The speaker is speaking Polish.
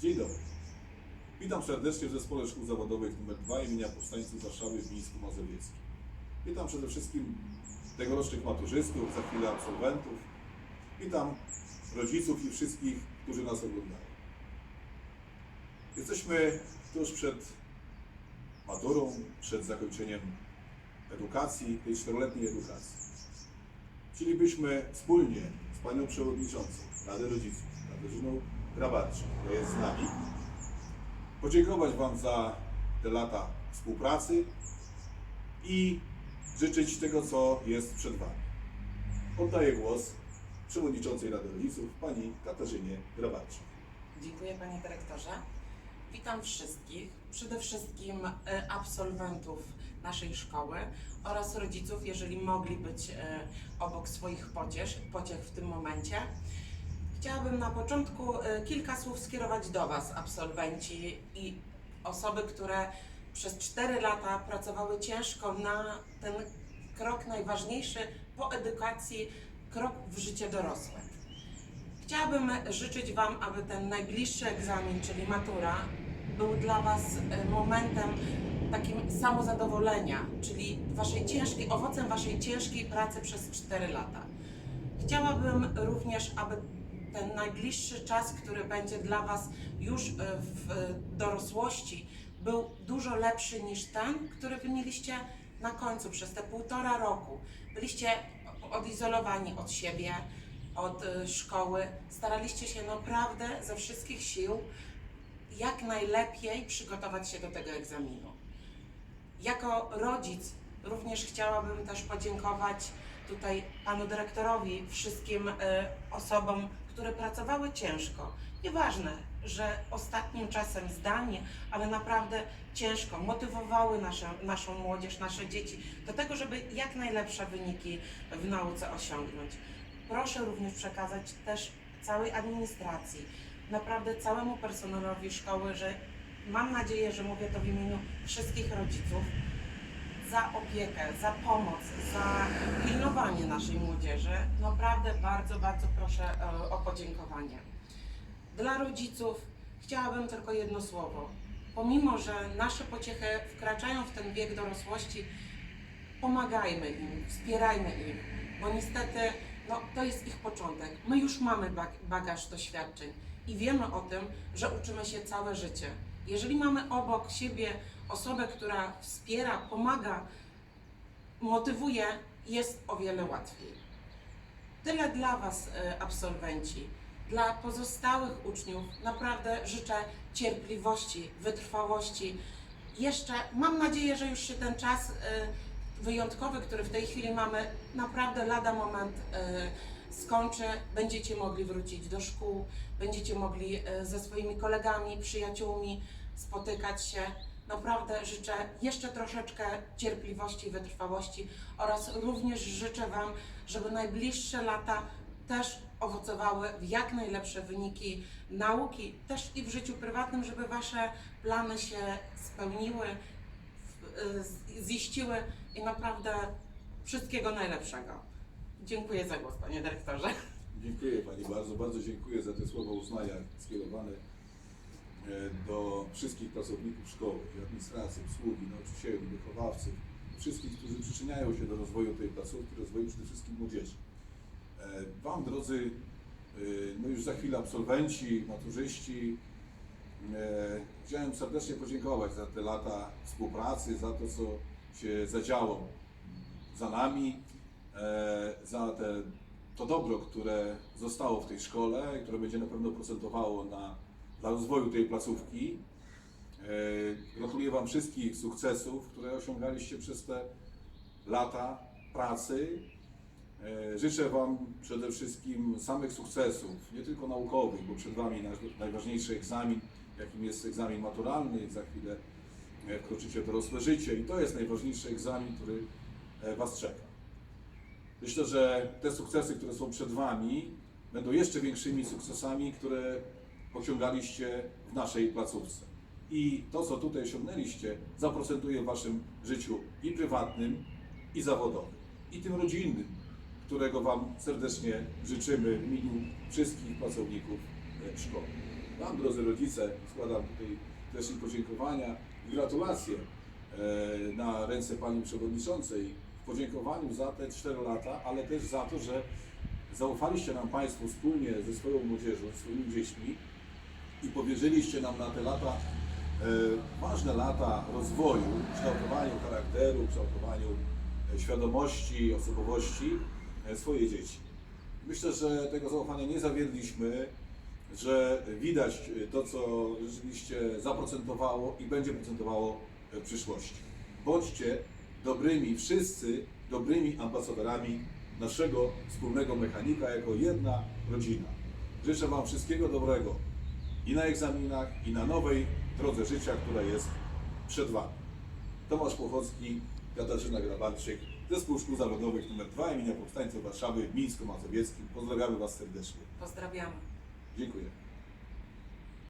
Dzień dobry. Witam serdecznie w Zespole Szkół Zawodowych nr 2 imienia Powstańców Warszawy w Mińsku Mazowieckim. Witam przede wszystkim tegorocznych maturzystów, za chwilę absolwentów. Witam rodziców i wszystkich, którzy nas oglądają. Jesteśmy tuż przed maturą, przed zakończeniem edukacji, tej czteroletniej edukacji. Chcielibyśmy wspólnie z Panią Przewodniczącą Rady Rodziców, Katarzyną Grabarczyk, jest z nami, podziękować Wam za te lata współpracy i życzyć tego, co jest przed Wami. Oddaję głos Przewodniczącej Rady Rodziców, Pani Katarzynie Grabarczyk. Dziękuję Panie Dyrektorze. Witam wszystkich, przede wszystkim e, absolwentów naszej szkoły oraz rodziców, jeżeli mogli być e, obok swoich pociesz, pociech w tym momencie. Chciałabym na początku e, kilka słów skierować do Was, absolwenci i osoby, które przez 4 lata pracowały ciężko na ten krok najważniejszy po edukacji, krok w życie dorosłe. Chciałabym życzyć Wam, aby ten najbliższy egzamin, czyli matura, był dla Was e, momentem takim samozadowolenia, czyli waszej ciężkiej, owocem Waszej ciężkiej pracy przez 4 lata. Chciałabym również, aby ten najbliższy czas, który będzie dla Was już e, w e, dorosłości, był dużo lepszy niż ten, który Wy mieliście na końcu przez te półtora roku. Byliście odizolowani od siebie, od e, szkoły. Staraliście się naprawdę ze wszystkich sił jak najlepiej przygotować się do tego egzaminu. Jako rodzic również chciałabym też podziękować tutaj panu dyrektorowi, wszystkim osobom, które pracowały ciężko. Nieważne, że ostatnim czasem zdalnie, ale naprawdę ciężko motywowały nasze, naszą młodzież, nasze dzieci do tego, żeby jak najlepsze wyniki w nauce osiągnąć. Proszę również przekazać też całej administracji, naprawdę całemu personelowi szkoły, że mam nadzieję, że mówię to w imieniu wszystkich rodziców, za opiekę, za pomoc, za pilnowanie naszej młodzieży. Naprawdę bardzo, bardzo proszę e, o podziękowanie. Dla rodziców chciałabym tylko jedno słowo. Pomimo, że nasze pociechy wkraczają w ten wiek dorosłości, pomagajmy im, wspierajmy ich, bo niestety no, to jest ich początek. My już mamy bag- bagaż doświadczeń i wiemy o tym, że uczymy się całe życie. Jeżeli mamy obok siebie osobę, która wspiera, pomaga, motywuje, jest o wiele łatwiej. Tyle dla Was, e, absolwenci. Dla pozostałych uczniów naprawdę życzę cierpliwości, wytrwałości. Jeszcze mam nadzieję, że już się ten czas e, wyjątkowy, który w tej chwili mamy, naprawdę lada moment e, skończy. Będziecie mogli wrócić do szkół, będziecie mogli e, ze swoimi kolegami, przyjaciółmi spotykać się. Naprawdę życzę jeszcze troszeczkę cierpliwości i wytrwałości oraz również życzę Wam, żeby najbliższe lata też owocowały w jak najlepsze wyniki nauki, też i w życiu prywatnym, żeby Wasze plany się spełniły, z- ziściły i naprawdę wszystkiego najlepszego. Dziękuję za głos, Panie Dyrektorze. Dziękuję Pani bardzo, bardzo dziękuję za te słowa uznania skierowane e, do wszystkich pracowników szkoły, administracji, obsługi, nauczycieli, wychowawców, wszystkich, którzy przyczyniają się do rozwoju tej placówki, rozwoju przede wszystkim młodzieży. E, Wam, drodzy, e, no już za chwilę absolwenci, maturzyści, chciałem serdecznie podziękować za te lata współpracy, za to, co się zadziało za nami, za te, to dobro, które zostało w tej szkole, które będzie na pewno procentowało na, dla rozwoju tej placówki. E, Gratuluję Wam wszystkich sukcesów, które osiągaliście przez te lata pracy. E, Życzę Wam przede wszystkim samych sukcesów, nie tylko naukowych, bo przed Wami najważniejszy egzamin, jakim jest egzamin maturalny, za chwilę e, wkroczycie w dorosłe życie i to jest najważniejszy egzamin, który e, Was czeka. Myślę, że te sukcesy, które są przed Wami, będą jeszcze większymi sukcesami, które osiągaliście w naszej placówce. I to, co tutaj osiągnęliście, zaprocentuje w Waszym życiu i prywatnym, i zawodowym, i tym rodzinnym, którego Wam serdecznie życzymy w imieniu wszystkich pracowników e, szkoły. Wam, drodzy rodzice, składam tutaj też i podziękowania i gratulacje e, na ręce Pani Przewodniczącej podziękowaniu za te 4 lata, ale też za to, że zaufaliście nam Państwo wspólnie ze swoją młodzieżą, swoimi dziećmi i powierzyliście nam na te lata, e, ważne lata rozwoju, kształtowaniu charakteru, kształtowaniu e, świadomości, osobowości e, swoje dzieci. Myślę, że tego zaufania nie zawiedliśmy, że widać e, to, co rzeczywiście zaprocentowało i będzie procentowało w przyszłości. Bądźcie dobrymi, wszyscy dobrymi ambasadorami naszego wspólnego mechanika jako jedna rodzina. Życzę Wam wszystkiego dobrego i na egzaminach, i na nowej drodze życia, która jest przed Wami. Tomasz Pochocki, Katarzyna Grabarczyk, Zespół Szkół Zawodowych nr 2 imienia Powstańców Warszawy w Mińsku Mazowieckim. Pozdrawiamy Was serdecznie. Pozdrawiamy. Dziękuję.